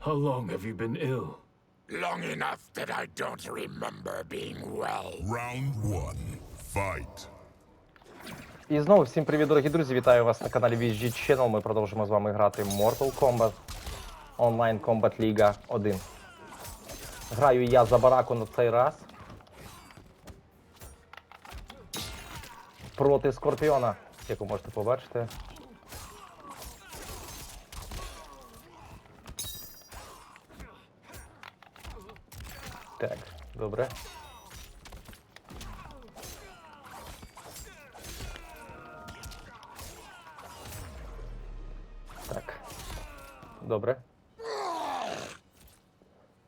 How long have you been ill? Long enough that I don't remember being well. Round one. Fight. І знову всім привіт, дорогі друзі! Вітаю вас на каналі VG Channel. Ми продовжимо з вами грати Mortal Kombat Online Combat League 1. Граю я за бараку на цей раз. Проти Скорпіона, як ви можете побачити. Так, добре. Так. Добре.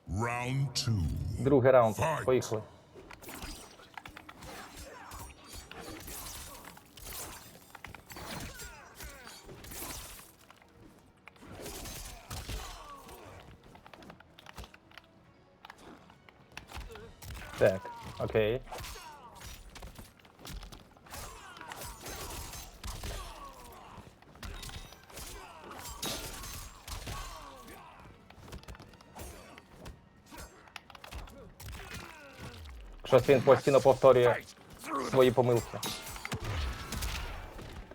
Round two. Другий раунд. Fight. Поїхали. Так, окей. Щось він постійно повторює свої помилки.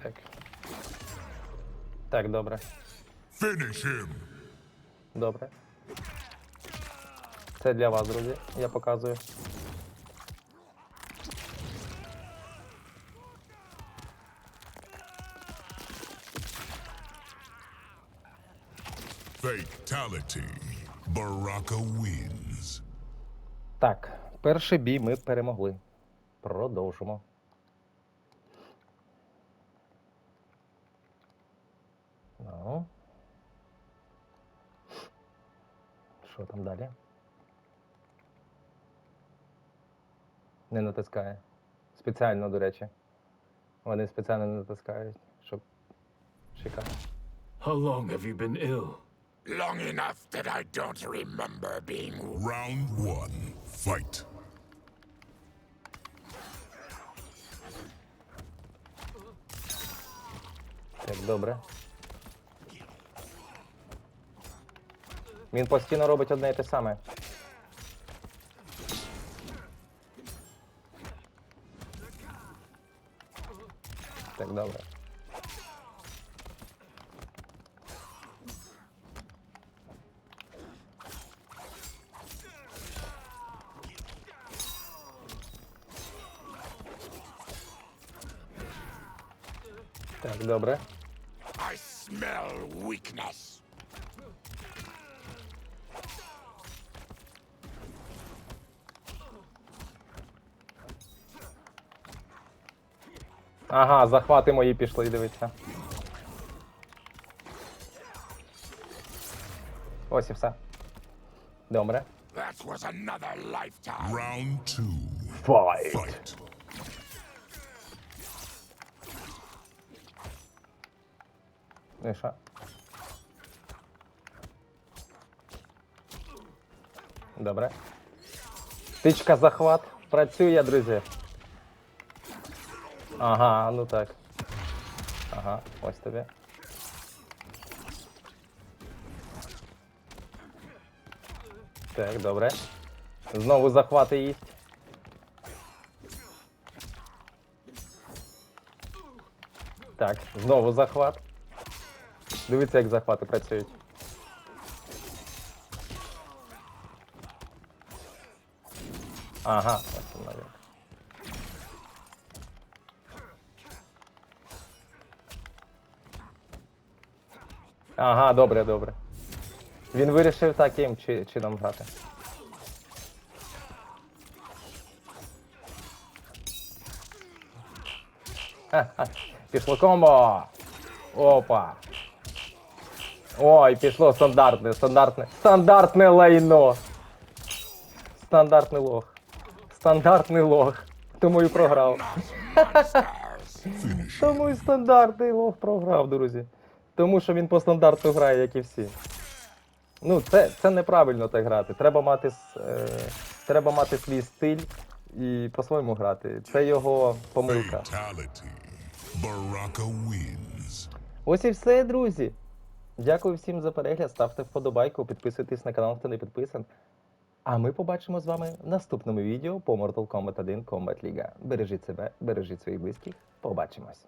Так. Так, добре. Finish him. Добре. Це для вас, друзі. Я показую. Fatality. Baraka wins. Так, перший бій ми перемогли. Продовжимо. Ну. Що там далі? Не натискає. Спеціально, до речі. Вони спеціально не натискають, щоб чекати. How long have you been ill? Long enough that I don't remember being well. Round one. Fight. Так, добре. Він постійно робить одне і те саме. Так, добре. Так, добре. I smell weakness. Ага, захвати мої пішли, дивіться. Ось і все. Добре. That was another lifetime. Round two. Файт. Fight. Ну? Добре. Тичка захват. Працює, друзі. Ага, ну так. Ага, ось тобі. Так, добре. Знову захвати їсть. Так, знову захват. Дивіться, як захвати працюють. Ага, ось воно. Ага, добре, добре. Він вирішив таким чи, чином грати. Ха-ха. Пішло комбо! Опа! Ой, пішло стандартне, стандартне, стандартне лайно. Стандартний лох. Стандартний лох. Тому і програв. Тому і стандартний лох програв, друзі. Тому що він по стандарту грає, як і всі. Ну, це, це неправильно так грати. Треба мати, е, треба мати свій стиль і по-своєму грати. Це його помилка. Ось і все, друзі. Дякую всім за перегляд. Ставте вподобайку, підписуйтесь на канал, хто не підписан. А ми побачимо з вами в наступному відео по Mortal Kombat 1 Combat League. Бережіть себе, бережіть своїх близьких. Побачимось.